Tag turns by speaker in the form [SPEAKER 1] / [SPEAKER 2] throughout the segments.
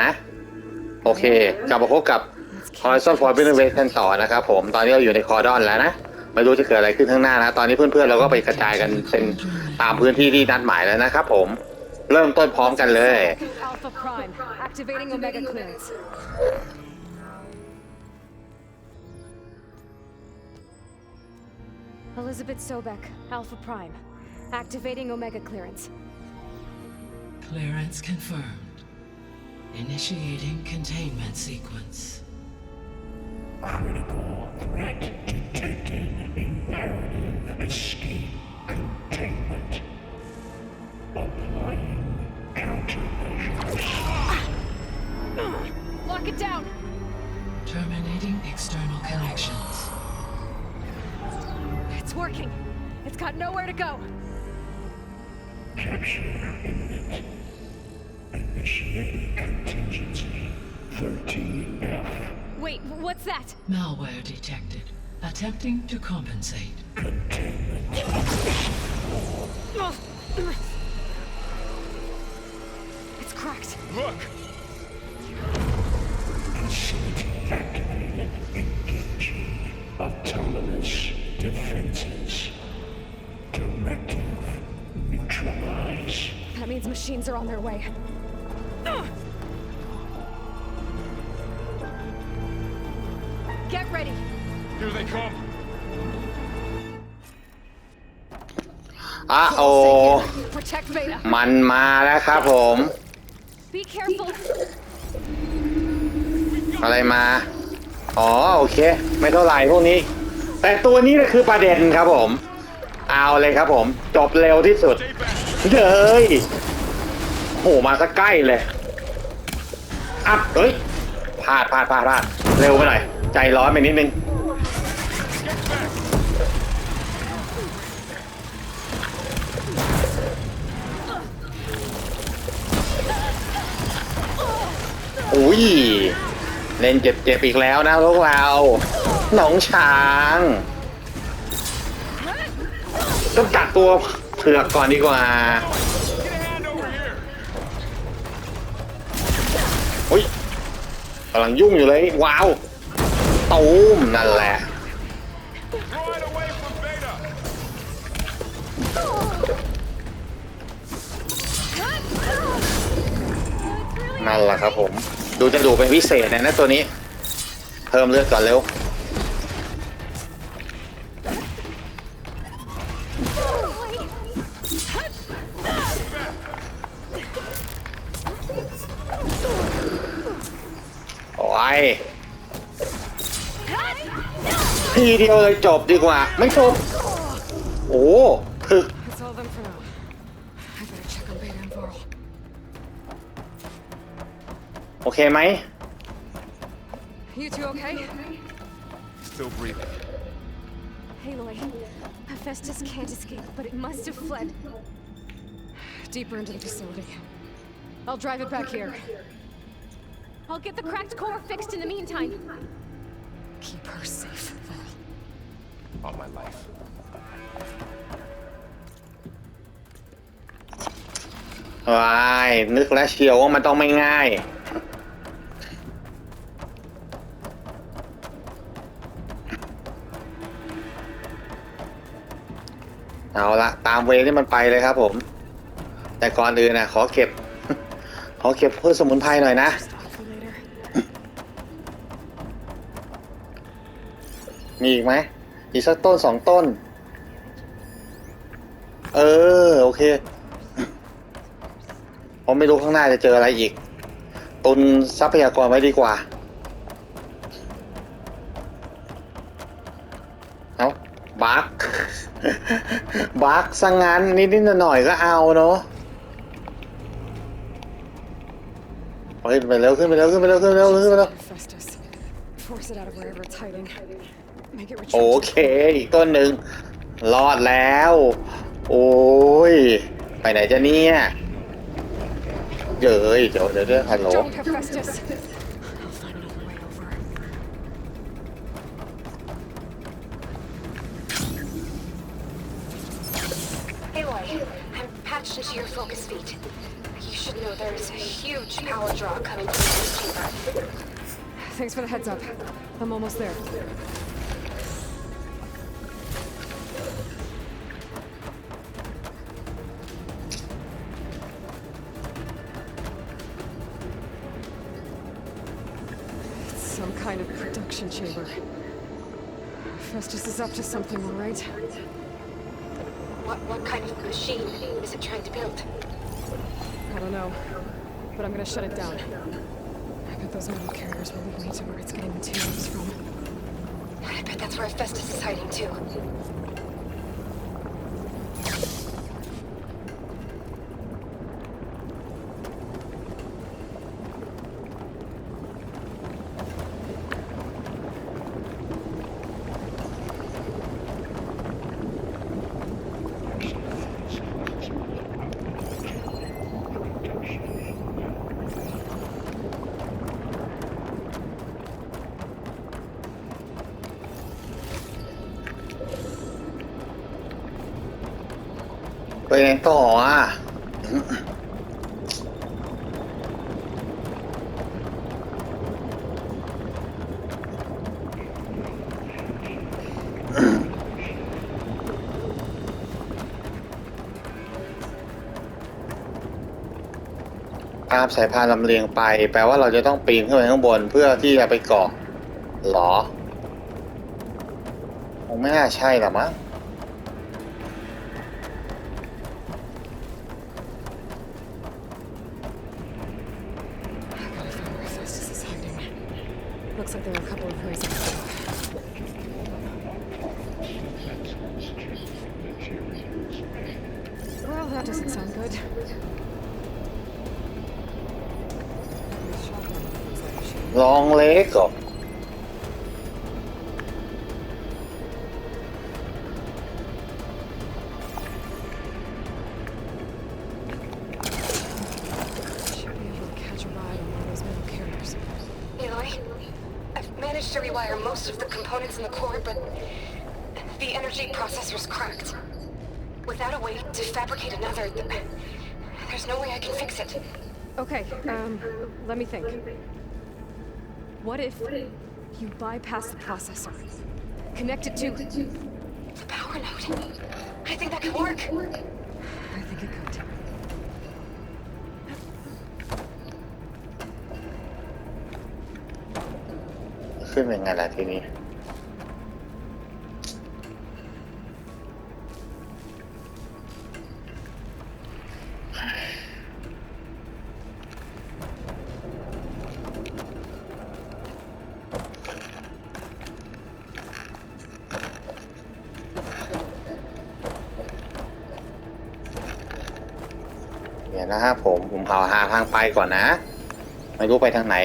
[SPEAKER 1] นะ โอเค กลับมาพบกับ Horizon Forbidden West กันต่อนะครับผม ตอนนี้เราอยู่ในคอร์ดอนแล้วนะ ไม่รู้จะเกิดอะไรขึ้นข้างหน้านะ ตอนนี้เพื่อนๆเราก็ไปกระจายกันเป็นตามพื้นที่ที่นัดหมายแล้วนะครับผม เริ่มต้นพร้อมกันเลย
[SPEAKER 2] Alpha Prime, activating Omega clearance. Elizabeth Sobek, Alpha Prime, activating Omega clearance.
[SPEAKER 3] Clearance confirmed. Initiating containment sequence.
[SPEAKER 4] Critical threat detected. Imperative escape containment. Applying countermeasures.
[SPEAKER 2] Lock it down!
[SPEAKER 3] Terminating external connections.
[SPEAKER 2] It's working. It's got nowhere to go.
[SPEAKER 4] Capture imminent. Initiating contingency. 13F.
[SPEAKER 2] Wait, what's that?
[SPEAKER 3] Malware detected. Attempting to compensate.
[SPEAKER 2] It's cracked.
[SPEAKER 5] Look!
[SPEAKER 4] Facility activated. Engaging. Autonomous defenses. Directive. Neutralize.
[SPEAKER 2] That means machines are on their way.
[SPEAKER 1] อะโอ
[SPEAKER 2] Protect Beta.
[SPEAKER 1] มันมาแล้วครับผม
[SPEAKER 2] Be careful.
[SPEAKER 1] อะไรมา อ๋อโอเค ไม่เท่าไหร่พวกนี้ แต่ตัวนี้แหละคือประเด็นครับผม เอาเลยครับผม จบเร็วที่สุดเลยโหมาสักใกล้เลย อัพเอ้ยพลาดพลาดพลาดพลาดเร็วไปหน่อย ใจร้อนไปนิดนึง อุ้ยเล่นเจ็บๆอีกแล้วนะพวกเราหนองช้างต้องกัดตัวเผือกก่อนดีกว่าอุ้ยกำลังยุ่งอยู่เลย ว้าวตูมนั่นแหละนั่นแหละครับผม ดูจะดูเป็นพิเศษนะนะตัวนี้ เพิ่มเลือดก่อนเร็วโอ้ยทีเดียวเลยจบดีกว่า ไม่จบ โอ้ โอเคไหม
[SPEAKER 2] You two okay?
[SPEAKER 5] Still breathing.
[SPEAKER 2] Aloy, Hephaestus can't escape, but it must have fled. Deeper into the facility. I'll drive it back here. I'll get the cracked core fixed in the meantime. Keep her safe, Varl.
[SPEAKER 5] On my life.
[SPEAKER 1] ว้าย นึกแล้วเชียวว่ามันต้องไม่ง่าย เอาละตามเวรที่มันไปเลยครับผม แต่ก่อนอื่นนะขอเก็บ ขอเก็บพืชสมุนไพรหน่อยนะ มีอีกไหมอีกสักต้นสองต้น เออ โอเคผมไม่รู้ข้างหน้าจะเจออะไรอีก ตุนทรัพยากรไว้ดีกว่า เอาบัก บักสังงั้นนิดๆหน่อยๆก็เอาเนาะขึ้นไปเร็วขึ้นไปเร็วขึ้นไปเร็วขึ้นไปเร็วขึ้นไปเร็ว
[SPEAKER 2] Hephaestus. Force it out of wherever it's hiding. Make it
[SPEAKER 1] โอ
[SPEAKER 2] retrieve.
[SPEAKER 1] เคอีกต้นหนึ่งรอดแล้ว โอ้ย ไปไหนจะเนี่ยเดี๋ยวเดี๋ยวเดี๋ยวเดี๋ยวฮัลโหล
[SPEAKER 6] Into your focus feed.
[SPEAKER 2] You should know there is a huge power draw coming from this chamber. Thanks for the heads up. I'm almost there. It's some kind of production chamber. Festus is up to something, all right?
[SPEAKER 6] What, what kind of machine is it trying to build?
[SPEAKER 2] I don't know, but I'm gonna shut it down. I bet those metal carriers will lead me to where it's getting materials from.
[SPEAKER 6] I bet that's where Festus is hiding too.
[SPEAKER 1] ไปไหนต่ออะตามสายพานลำเลียงไป แปลว่าเราจะต้องปีนขึ้นไปข้างบนเพื่อที่จะไปเกาะหรอ คงไม่น่าใช่หรอมั้ง
[SPEAKER 2] That doesn't sound good.
[SPEAKER 6] Long leg or
[SPEAKER 2] Um, um, let me think. What if you bypass the processor? Connect it to
[SPEAKER 6] the power node. I think that could work.
[SPEAKER 2] I think it could.
[SPEAKER 1] Fui. างไปก่อนนะ ไม่รู้ไปทางไหน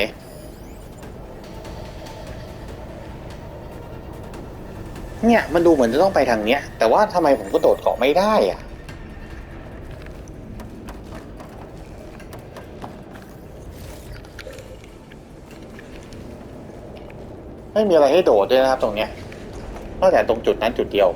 [SPEAKER 1] เนี่ยมันดูเหมือนจะต้องไปทางเนี้ย แต่ว่าทำไมผมก็โดดเกาะไม่ได้อะไม่มีอะไรให้โดดด้วยนะครับตรงเนี้ยนอกจากตรงจุดนั้นจุดเดียว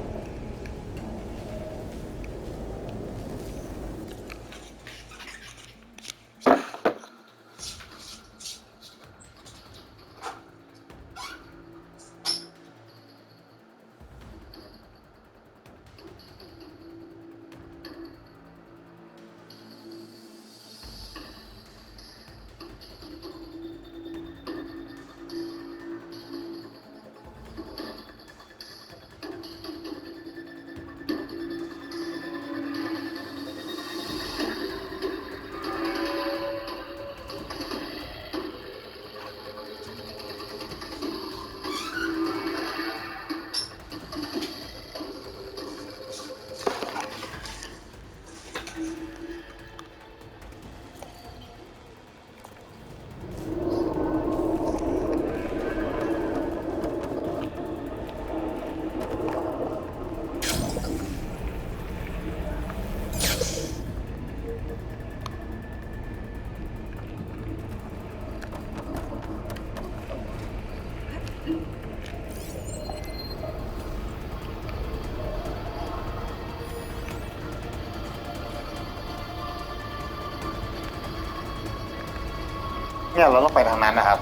[SPEAKER 1] เนี่เราต้องไปทางนั้นนะครับ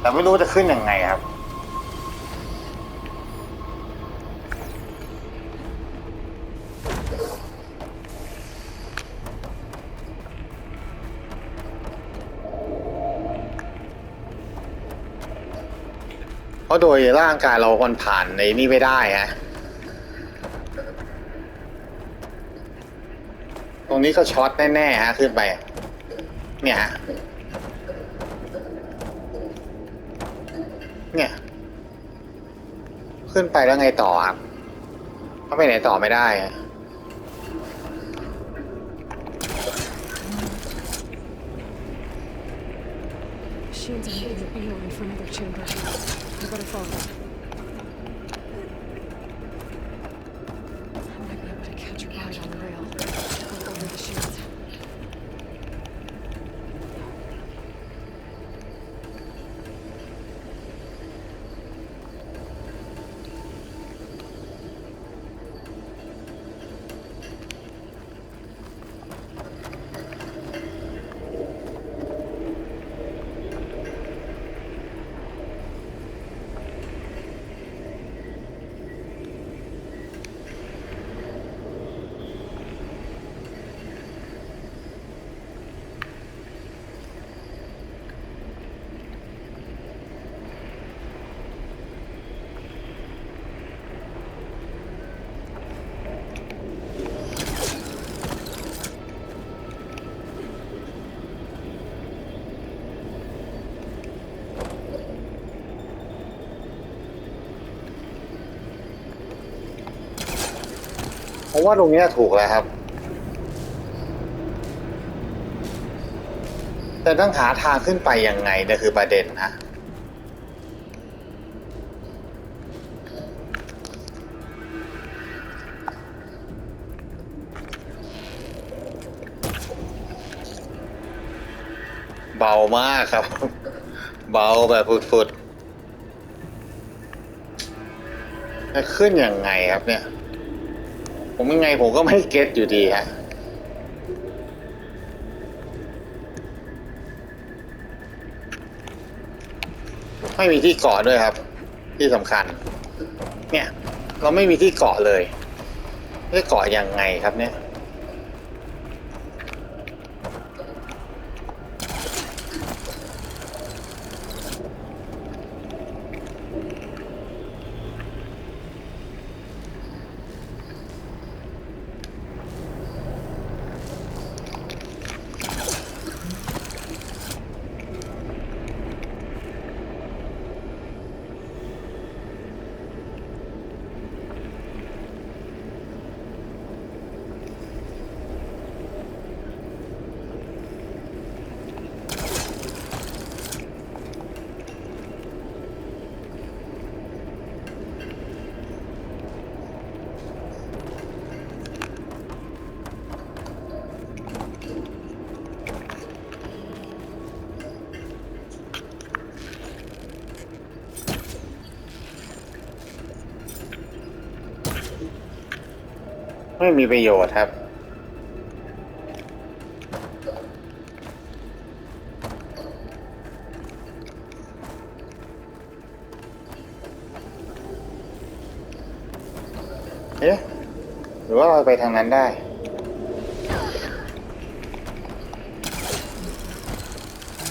[SPEAKER 1] แต่ไม่รู้จะขึ้นยังไงครับ เพราะโดยร่างกายเรามันผ่านในนี่ไม่ได้ฮะตรงนี้ก็ช็อตแน่ๆฮะขึ้นไป เนี่ยฮะ เนี่ย ขึ้นไปแล้วไงต่อครับเขาไปไหนต่อไม่ได้อะ เพราะว่าตรงเนี้ยถูกแล้วครับ แต่ต้องหาทางขึ้นไปยังไงเนี่ยคือประเด็นนะเบามากครับ เบาแบบฟุดๆจะขึ้นยังไงครับเนี่ย ผมยังไงผมก็ไม่เก็ตอยู่ดีฮะไม่มีที่เกาะด้วยครับ ที่สำคัญ เนี่ย เราไม่มีที่เกาะเลยจะเกาะยังไงครับเนี่ย ไม่มีประโยชน์ครับ เอ๊ะ หรือว่าเราไปทางนั้นได้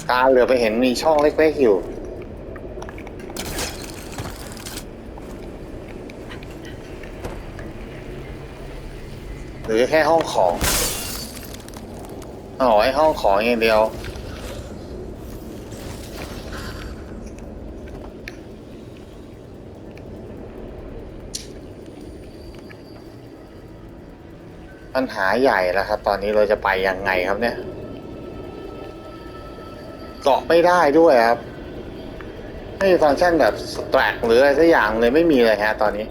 [SPEAKER 1] ตาเหลือไปเห็นมีช่องเล็กๆอยู่ รือแค่ห้องของอ๋อไอห้องของอย่างเดียว ปัญหาใหญ่แล้วครับ ตอนนี้เราจะไปยังไงครับเนี่ยเกาะไม่ได้ด้วยครับไม่มีฟังก์ชันแบบสแตรกหรืออะไรสักอย่างเลยไม่มีเลยฮะตอนนี้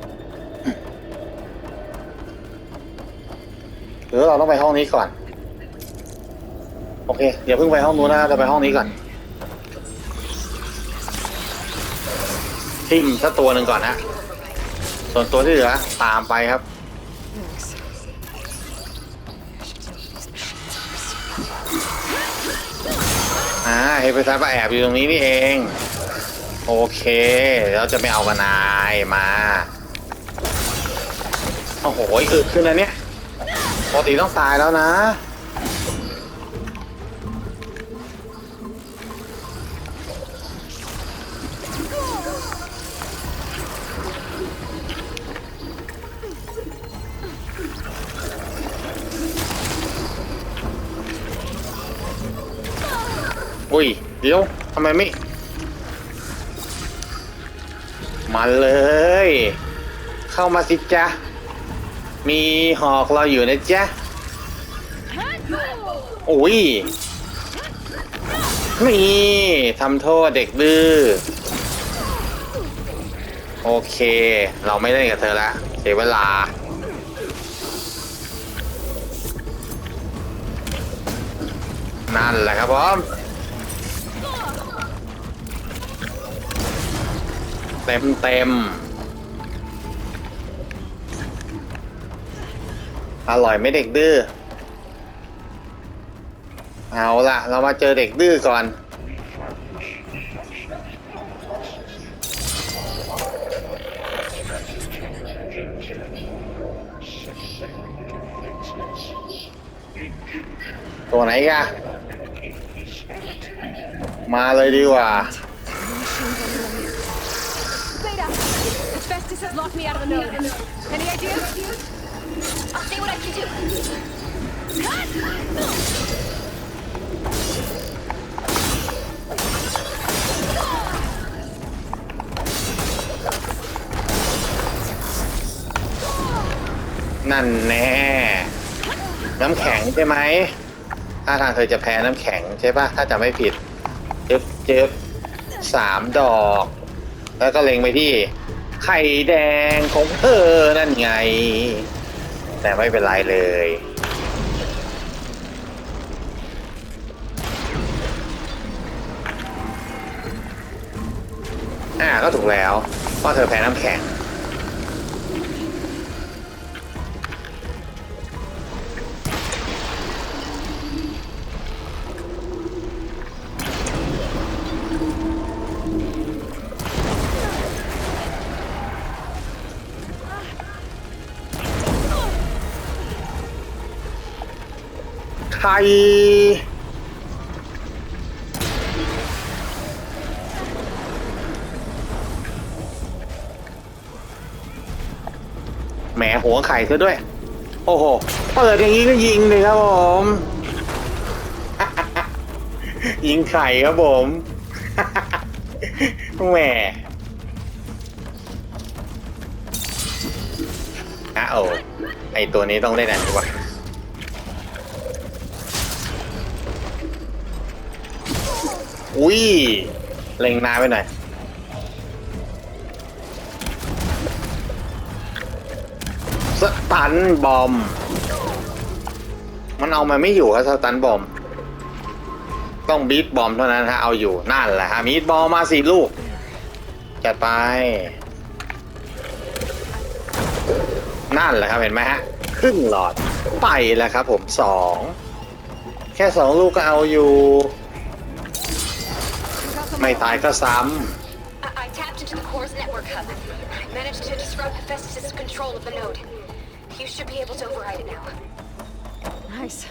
[SPEAKER 1] หรือเราต้องไปห้องนี้ก่อน โอเคเดี๋ยวเพิ่งไปห้องนู้นนะเราไปห้องนี้ก่อนทิมสักตัวหนึ่งก่อนฮะส่วนตัวที่เหลือตามไปครับอ่าเฮฟเฟอร์ซัสมาแอบอยู่ตรงนี้นี่เอง โอเคเราจะไม่เอากันนายมาโอ้โหอึขึ้นแล้วเนี่ย ปกติต้องตายแล้วนะ อุ้ย เดี๋ยวทำไมไม่มาเลย เข้ามาสิจ๊ะ มีหอกเราอยู่นะจ๊ะอุ้ยนี่ทำโทษเด็กดื้อโอเค เราไม่เล่นกับเธอละเสียเวลา นั่นแหละครับผมเต็มเต็ม อร่อยไม่เด็กดื้อ เอาละเรามาเจอเด็กดื้อก่อน ตัวไหนกะมาเลยดีกว่า
[SPEAKER 2] Beta! Hephaestus has locked me out of the node. Any ideas?
[SPEAKER 1] นั่นแน่ น้ำแข็งใช่ไหมถ้าทางเธอจะแพ้น้ำแข็งใช่ปะถ้าจะไม่ผิด เจ็บเจ็บสามดอก แล้วก็เล็งไปที่ ไข่แดงของเธอนั่นไง แต่ไม่เป็นไรเลย อ่าก็ถูกแล้วเพราะเธอแพ้น้ำแข็ง ข่แหมหัวไข่ซะด้วย โอ้โห เปิดอย่างนี้ก็ยิงเลยครับผม ยิงไข่ครับผม แหมอะโอ้ไอตัวนี้ต้องเล่นอันนี้วะ อุ้ยเล็งนาไปหน่อยสตันบอม มันเอามาไม่อยู่ครับสตันบอม ต้องบีทบอมเท่านั้นฮะเอาอยู่นั่นแหละฮะมีดบอลมาสี่ลูก จัดไป นั่นแหละครับเห็นไหมฮะครึ่งหลอดไปแล้วครับผมสอง แค่สองลูกก็เอาอยู่ ไม่ตายก็ซ้
[SPEAKER 6] I, I tapped into the core's network hub. I managed to disrupt Hephaestus' control of the node. You should be able to override it now.
[SPEAKER 2] Nice.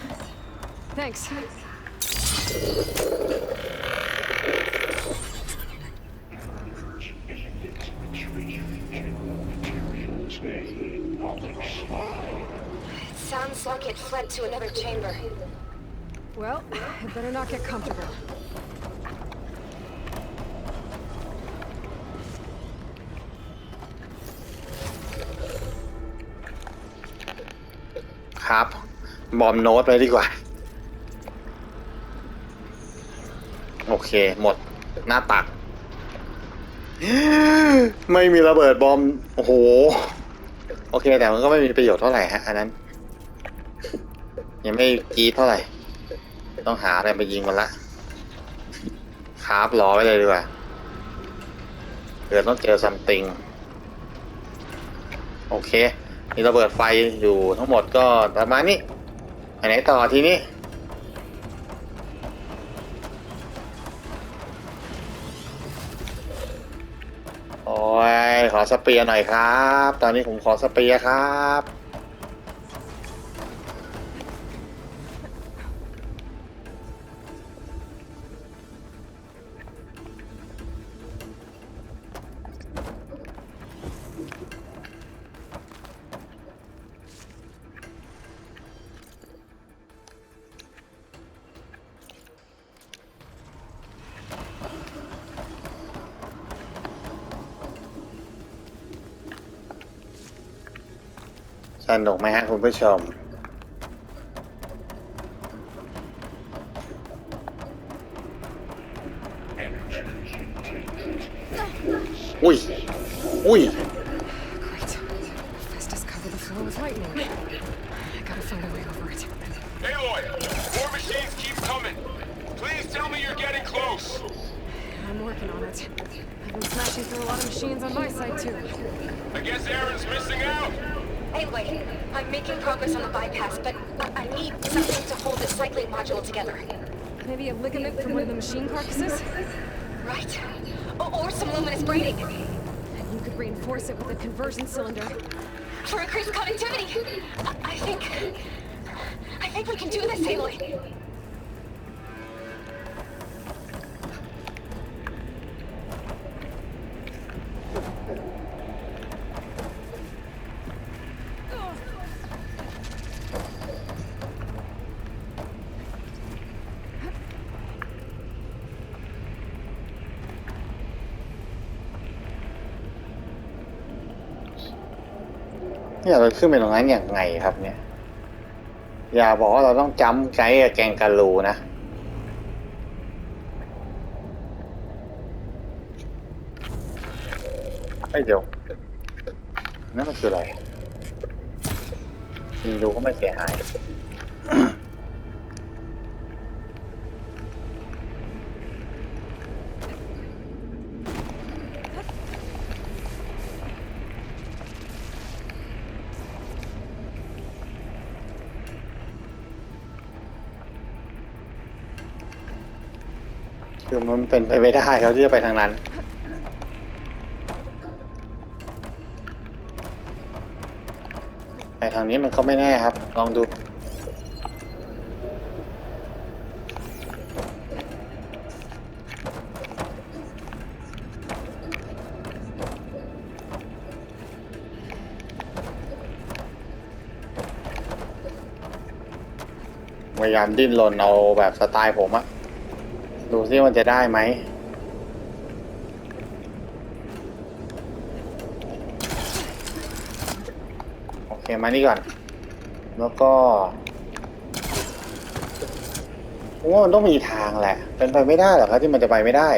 [SPEAKER 2] Thanks.
[SPEAKER 6] It sounds like it fled to another chamber.
[SPEAKER 2] Well, I better not get comfortable.
[SPEAKER 1] บอมโน้ตไปดีกว่า โอเค หมดหน้าตัก ไม่มีระเบิดบอม โอ้โห โอเค แต่มันก็ไม่มีประโยชน์เท่าไหร่ฮะ อันนั้น ยังไม่กีดเท่าไหร่ ต้องหาอะไรมายิงมันละคราฟรอไว้เลยดีกว่าเดี๋ยวต้องเจอซัมติง โอเค มีระเบิดไฟอยู่ทั้งหมดก็ประมาณนี้ อัไหนต่อทีนี้โอ้ยขอสเปียร์หน่อยครับ ตอนนี้ผมขอสเปียร์ครับ สนุกไหมฮะคุณผู้ชม
[SPEAKER 6] think we can do this, Aloy.
[SPEAKER 1] Dạ, เนี่ยเราขึ้นไปตรงนั้นอย่างไงครับเนี่ย อย่าบอกว่าเราต้องจำใช้กับแกงกะลูนะ ไอ้ยเดี๋ยวนั่นมันคืออะไรดูก็ไม่เสียหาย คือมันเป็นไปไม่ได้เขาที่จะไปทางนั้น ไปทางนี้มันก็ไม่แน่ครับ ลองดู พยายามดิ้นรนเอาแบบสไตล์ผมอะ ดูซิมันจะได้ไหมโอเคมานี่ก่อน แล้วก็ผมว่ามันต้องมีทางแหละ เป็นไปไม่ได้หรอกครับที่มันจะไปไม่ได้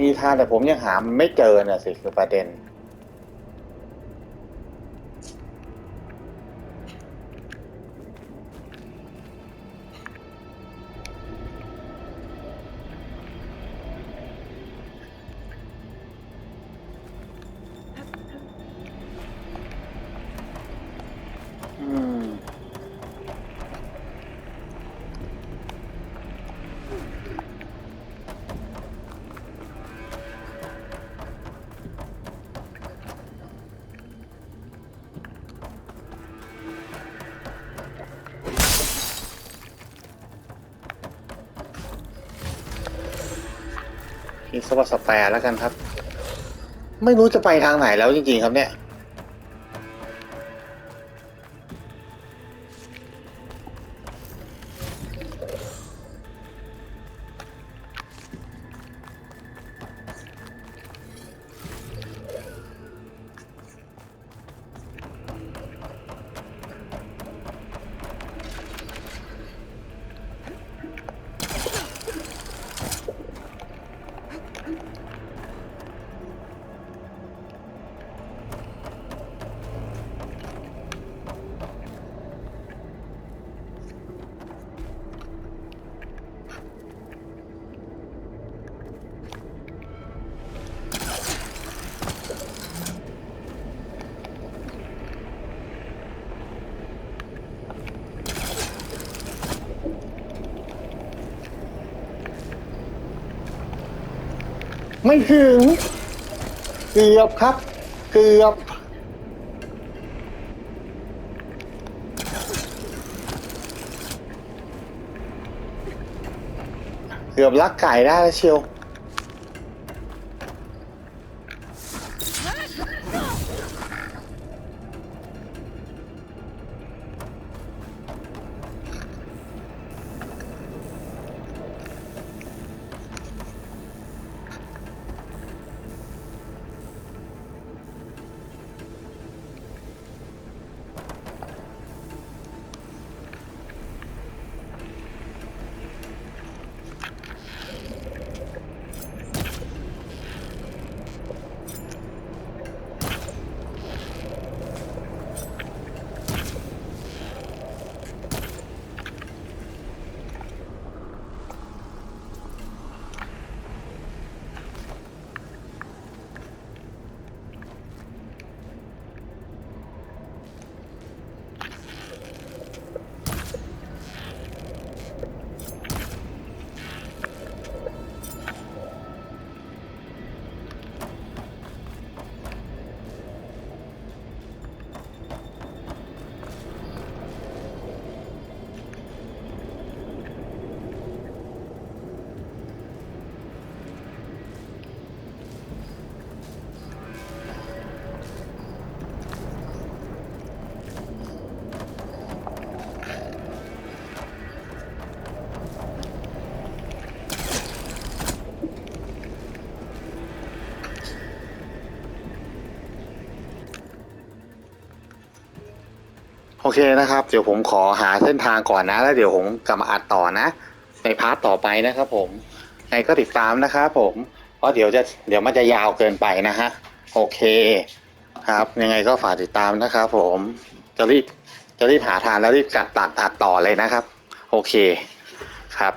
[SPEAKER 1] มีทางแต่ผมยังหามไม่เจอน่ะสิคือประเด็น คิดซะว่าสแปร์แล้วกันครับ ไม่รู้จะไปทางไหนแล้วจริงๆครับเนี่ย ไม่ถึง เกือบครับ เกือบ เกือบลักไก่ได้แล้วเชียว เคนะครับ เดี๋ยวผมขอหาเส้นทางก่อนนะ แล้วเดี๋ยวผมกลับมาอัดต่อนะ ในพาร์ทต่อไปนะครับผมไงก็ติดตามนะครับผมเพราะเดี๋ยวจะเดี๋ยวมันจะยาวเกินไปนะฮะโอเค ครับ ยังไงก็ฝากติดตามนะครับผมจะรีบจะรีบหาทางแล้วรีบกัดตัดอัดต่อเลยนะครับ โอเคครับ